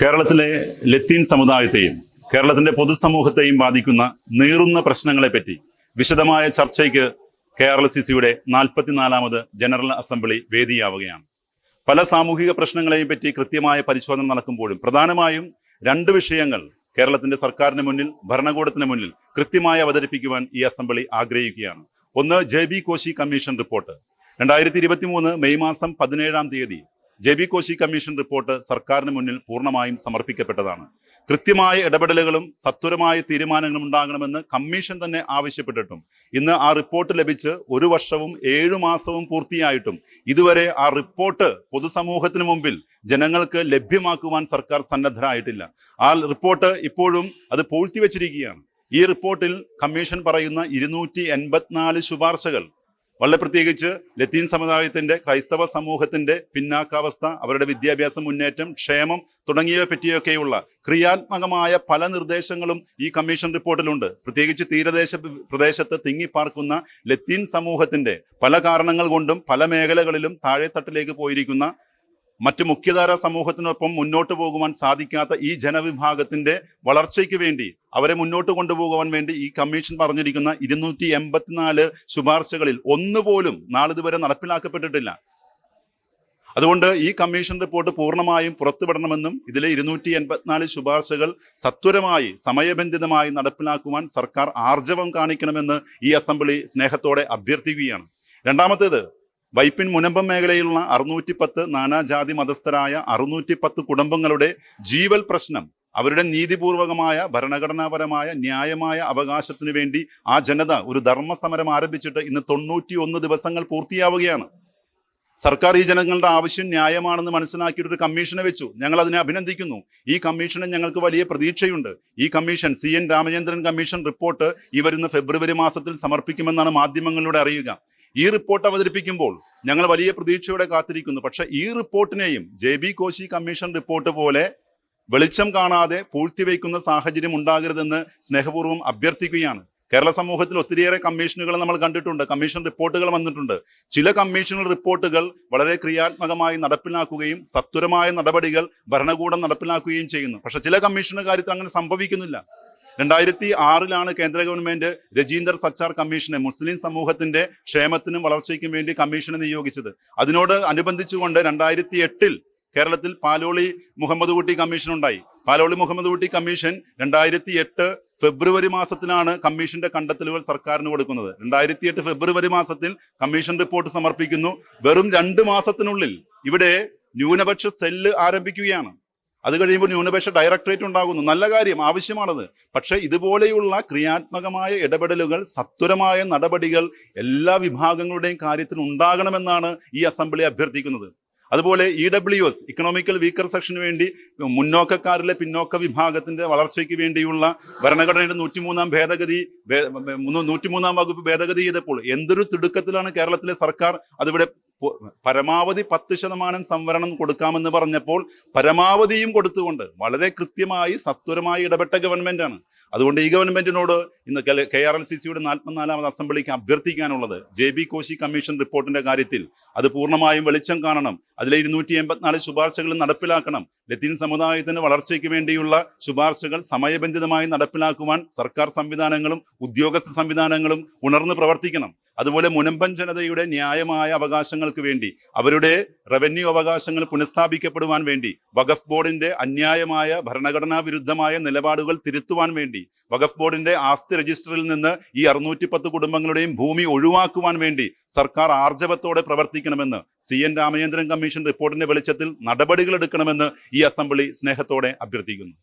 കേരളത്തിലെ ലത്തീൻ സമുദായത്തെയും കേരളത്തിന്റെ പൊതുസമൂഹത്തെയും ബാധിക്കുന്ന നീറുന്ന പ്രശ്നങ്ങളെപ്പറ്റി വിശദമായ ചർച്ചയ്ക്ക് കെ ആർ സി സിയുടെ നാൽപ്പത്തിനാലാമത് ജനറൽ അസംബ്ലി വേദിയാവുകയാണ്. പല സാമൂഹിക പ്രശ്നങ്ങളെയും പറ്റി കൃത്യമായ പരിശോധന നടക്കുമ്പോഴും പ്രധാനമായും രണ്ട് വിഷയങ്ങൾ കേരളത്തിന്റെ സർക്കാരിന് മുന്നിൽ ഭരണകൂടത്തിന് മുന്നിൽ കൃത്യമായി അവതരിപ്പിക്കുവാൻ ഈ അസംബ്ലി ആഗ്രഹിക്കുകയാണ്. ഒന്ന് J B Koshy commission report. രണ്ടായിരത്തി ഇരുപത്തി മൂന്ന് മെയ് മാസം പതിനേഴാം തീയതി ജെ കോശി കമ്മീഷൻ റിപ്പോർട്ട് സർക്കാരിന് മുന്നിൽ പൂർണമായും സമർപ്പിക്കപ്പെട്ടതാണ്. കൃത്യമായ ഇടപെടലുകളും സത്വരമായ തീരുമാനങ്ങളും ഉണ്ടാകണമെന്ന് കമ്മീഷൻ തന്നെ ആവശ്യപ്പെട്ടിട്ടും ഇന്ന് ആ റിപ്പോർട്ട് ലഭിച്ച് ഒരു വർഷവും ഏഴു മാസവും പൂർത്തിയായിട്ടും ഇതുവരെ ആ റിപ്പോർട്ട് പൊതുസമൂഹത്തിന് മുമ്പിൽ ജനങ്ങൾക്ക് ലഭ്യമാക്കുവാൻ സർക്കാർ സന്നദ്ധരായിട്ടില്ല. ആ റിപ്പോർട്ട് ഇപ്പോഴും അത് പൂഴ്ത്തിവെച്ചിരിക്കുകയാണ്. ഈ റിപ്പോർട്ടിൽ കമ്മീഷൻ പറയുന്ന ഇരുന്നൂറ്റി എൺപത്തിനാല് ശുപാർശകൾ വളരെ പ്രത്യേകിച്ച് ലത്തീൻ സമുദായത്തിന്റെ ക്രൈസ്തവ സമൂഹത്തിന്റെ പിന്നാക്കാവസ്ഥ അവരുടെ വിദ്യാഭ്യാസ മുന്നേറ്റം ക്ഷേമം തുടങ്ങിയവ പറ്റിയൊക്കെയുള്ള ക്രിയാത്മകമായ പല നിർദ്ദേശങ്ങളും ഈ കമ്മീഷൻ റിപ്പോർട്ടിലുണ്ട്. പ്രത്യേകിച്ച് തീരദേശ പ്രദേശത്ത് തിങ്ങിപ്പാർക്കുന്ന ലത്തീൻ സമൂഹത്തിന്റെ പല കാരണങ്ങൾ കൊണ്ടും പല മേഖലകളിലും താഴെത്തട്ടിലേക്ക് പോയിരിക്കുന്ന മറ്റ് മുഖ്യധാര സമൂഹത്തിനൊപ്പം മുന്നോട്ട് പോകുവാൻ സാധിക്കാത്ത ഈ ജനവിഭാഗത്തിന്റെ വളർച്ചയ്ക്ക് വേണ്ടി അവരെ മുന്നോട്ട് കൊണ്ടുപോകുവാൻ വേണ്ടി ഈ കമ്മീഷൻ പറഞ്ഞിരിക്കുന്ന ഇരുന്നൂറ്റി എൺപത്തിനാല് ശുപാർശകളിൽ ഒന്നുപോലും നാളിതുവരെ നടപ്പിലാക്കപ്പെട്ടിട്ടില്ല. അതുകൊണ്ട് ഈ കമ്മീഷൻ റിപ്പോർട്ട് പൂർണമായും പുറത്തുവിടണമെന്നും ഇതിലെ ഇരുന്നൂറ്റി എൺപത്തിനാല് ശുപാർശകൾ സത്വരമായി സമയബന്ധിതമായി നടപ്പിലാക്കുവാൻ സർക്കാർ ആർജവം കാണിക്കണമെന്ന് ഈ അസംബ്ലി സ്നേഹത്തോടെ അഭ്യർത്ഥിക്കുകയാണ്. രണ്ടാമത്തേത് വൈപ്പിൻ മുനമ്പം മേഖലയിലുള്ള അറുന്നൂറ്റി പത്ത് നാനാജാതി മതസ്ഥരായ അറുന്നൂറ്റി പത്ത് കുടുംബങ്ങളുടെ ജീവൽ പ്രശ്നം അവരുടെ നീതിപൂർവകമായ ഭരണഘടനാപരമായ ന്യായമായ അവകാശത്തിനു വേണ്ടി ആ ജനത ഒരു ധർമ്മസമരം ആരംഭിച്ചിട്ട് ഇന്ന് തൊണ്ണൂറ്റി ദിവസങ്ങൾ പൂർത്തിയാവുകയാണ്. സർക്കാർ ഈ ജനങ്ങളുടെ ആവശ്യം ന്യായമാണെന്ന് മനസ്സിലാക്കിയിട്ട് ഒരു കമ്മീഷനെ വെച്ചു. ഞങ്ങൾ അതിനെ അഭിനന്ദിക്കുന്നു. ഈ കമ്മീഷന് ഞങ്ങൾക്ക് വലിയ പ്രതീക്ഷയുണ്ട്. ഈ commission C N Ramachandran commission report ഈ വരുന്ന ഫെബ്രുവരി മാസത്തിൽ സമർപ്പിക്കുമെന്നാണ് മാധ്യമങ്ങളിലൂടെ അറിയുക. ഈ റിപ്പോർട്ട് അവതരിപ്പിക്കുമ്പോൾ ഞങ്ങൾ വലിയ പ്രതീക്ഷയോടെ കാത്തിരിക്കുന്നു. പക്ഷെ ഈ റിപ്പോർട്ടിനെയും J B Koshy commission report പോലെ വെളിച്ചം കാണാതെ പൂഴ്ത്തിവെക്കുന്ന സാഹചര്യം ഉണ്ടാകരുതെന്ന് സ്നേഹപൂർവം അഭ്യർത്ഥിക്കുകയാണ്. കേരള സമൂഹത്തിൽ ഒത്തിരിയേറെ കമ്മീഷനുകൾ നമ്മൾ കണ്ടിട്ടുണ്ട്. കമ്മീഷൻ റിപ്പോർട്ടുകൾ വന്നിട്ടുണ്ട്. ചില കമ്മീഷൻ റിപ്പോർട്ടുകൾ വളരെ ക്രിയാത്മകമായി നടപ്പിലാക്കുകയും സത്വരമായ നടപടികൾ ഭരണകൂടം നടപ്പിലാക്കുകയും ചെയ്യുന്നു. പക്ഷെ ചില കമ്മീഷന്റെ കാര്യത്തിൽ അങ്ങനെ സംഭവിക്കുന്നില്ല. രണ്ടായിരത്തി ആറിലാണ് കേന്ദ്ര ഗവൺമെന്റ് രജീന്ദർ സച്ചാർ കമ്മീഷനെ മുസ്ലിം സമൂഹത്തിന്റെ ക്ഷേമത്തിനും വളർച്ചയ്ക്കും വേണ്ടി കമ്മീഷനെ നിയോഗിച്ചത്. അതിനോട് അനുബന്ധിച്ചുകൊണ്ട് രണ്ടായിരത്തി എട്ടിൽ കേരളത്തിൽ പാലോളി മുഹമ്മദ് കുട്ടി കമ്മീഷൻ ഉണ്ടായി. പാലോളി മുഹമ്മദ് കുട്ടി കമ്മീഷൻ രണ്ടായിരത്തി എട്ട് ഫെബ്രുവരി മാസത്തിലാണ് കമ്മീഷന്റെ കണ്ടെത്തലുകൾ സർക്കാരിന് കൊടുക്കുന്നത്. രണ്ടായിരത്തി എട്ട് ഫെബ്രുവരി മാസത്തിൽ കമ്മീഷൻ റിപ്പോർട്ട് സമർപ്പിക്കുന്നു. വെറും രണ്ട് മാസത്തിനുള്ളിൽ ഇവിടെ ന്യൂനപക്ഷ സെല്ല് ആരംഭിക്കുകയാണ്. അത് കഴിയുമ്പോൾ ന്യൂനപക്ഷ ഡയറക്ടറേറ്റ് ഉണ്ടാകുന്നു. നല്ല കാര്യം ആവശ്യമാണത്. പക്ഷേ ഇതുപോലെയുള്ള ക്രിയാത്മകമായ ഇടപെടലുകൾ സത്വരമായ നടപടികൾ എല്ലാ വിഭാഗങ്ങളുടെയും കാര്യത്തിൽ ഉണ്ടാകണമെന്നാണ് ഈ അസംബ്ലി അഭ്യർത്ഥിക്കുന്നത്. അതുപോലെ E W S economical weaker സെക്ഷന് വേണ്ടി മുന്നോക്കക്കാരിലെ പിന്നോക്ക വിഭാഗത്തിന്റെ വളർച്ചയ്ക്ക് വേണ്ടിയുള്ള ഭരണഘടനയുടെ നൂറ്റിമൂന്നാം ഭേദഗതി നൂറ്റിമൂന്നാം വകുപ്പ് ഭേദഗതി ചെയ്തപ്പോൾ എന്തൊരു തിടുക്കത്തിലാണ് കേരളത്തിലെ സർക്കാർ അതിവിടെ പരമാവധി പത്ത് ശതമാനം സംവരണം കൊടുക്കാമെന്ന് പറഞ്ഞപ്പോൾ പരമാവധിയും കൊടുത്തുകൊണ്ട് വളരെ കൃത്യമായി സത്വരമായി ഇടപെട്ട ഗവൺമെന്റാണ്. അതുകൊണ്ട് ഈ ഗവൺമെന്റിനോട് ഇന്ന് കെ ആർ എൽ സി സിയുടെ നാൽപ്പത്തിനാലാമത് അസംബ്ലിക്ക് അഭ്യർത്ഥിക്കാനുള്ളത് ജെ ബി കോശി കമ്മീഷൻ റിപ്പോർട്ടിന്റെ കാര്യത്തിൽ അത് പൂർണമായും വെളിച്ചം കാണണം. അതിലെ ഇരുന്നൂറ്റി എൺപത്തിനാല് ശുപാർശകൾ നടപ്പിലാക്കണം. ലത്തീൻ സമുദായത്തിന് വളർച്ചയ്ക്ക് വേണ്ടിയുള്ള ശുപാർശകൾ സമയബന്ധിതമായി നടപ്പിലാക്കുവാൻ സർക്കാർ സംവിധാനങ്ങളും ഉദ്യോഗസ്ഥ സംവിധാനങ്ങളും ഉണർന്ന് പ്രവർത്തിക്കണം. അതുപോലെ മുനമ്പൻ ജനതയുടെ ന്യായമായ അവകാശങ്ങൾക്ക് വേണ്ടി അവരുടെ റവന്യൂ അവകാശങ്ങൾ പുനഃസ്ഥാപിക്കപ്പെടുവാൻ വേണ്ടി വഖഫ് ബോർഡിന്റെ അന്യായമായ ഭരണഘടനാ വിരുദ്ധമായ നിലപാടുകൾ തിരുത്തുവാൻ വേണ്ടി വഖഫ് ബോർഡിന്റെ ആസ്തി രജിസ്റ്ററിൽ നിന്ന് ഈ അറുന്നൂറ്റി പത്ത് കുടുംബങ്ങളുടെയും ഭൂമി ഒഴിവാക്കുവാൻ വേണ്ടി സർക്കാർ ആർജവത്തോടെ പ്രവർത്തിക്കണമെന്ന് സി എൻ രാമചന്ദ്രൻ കമ്മീഷൻ റിപ്പോർട്ടിന്റെ വെളിച്ചത്തിൽ നടപടികൾ എടുക്കണമെന്ന് ഈ അസംബ്ലി സ്നേഹത്തോടെ അഭ്യർത്ഥിക്കുന്നു.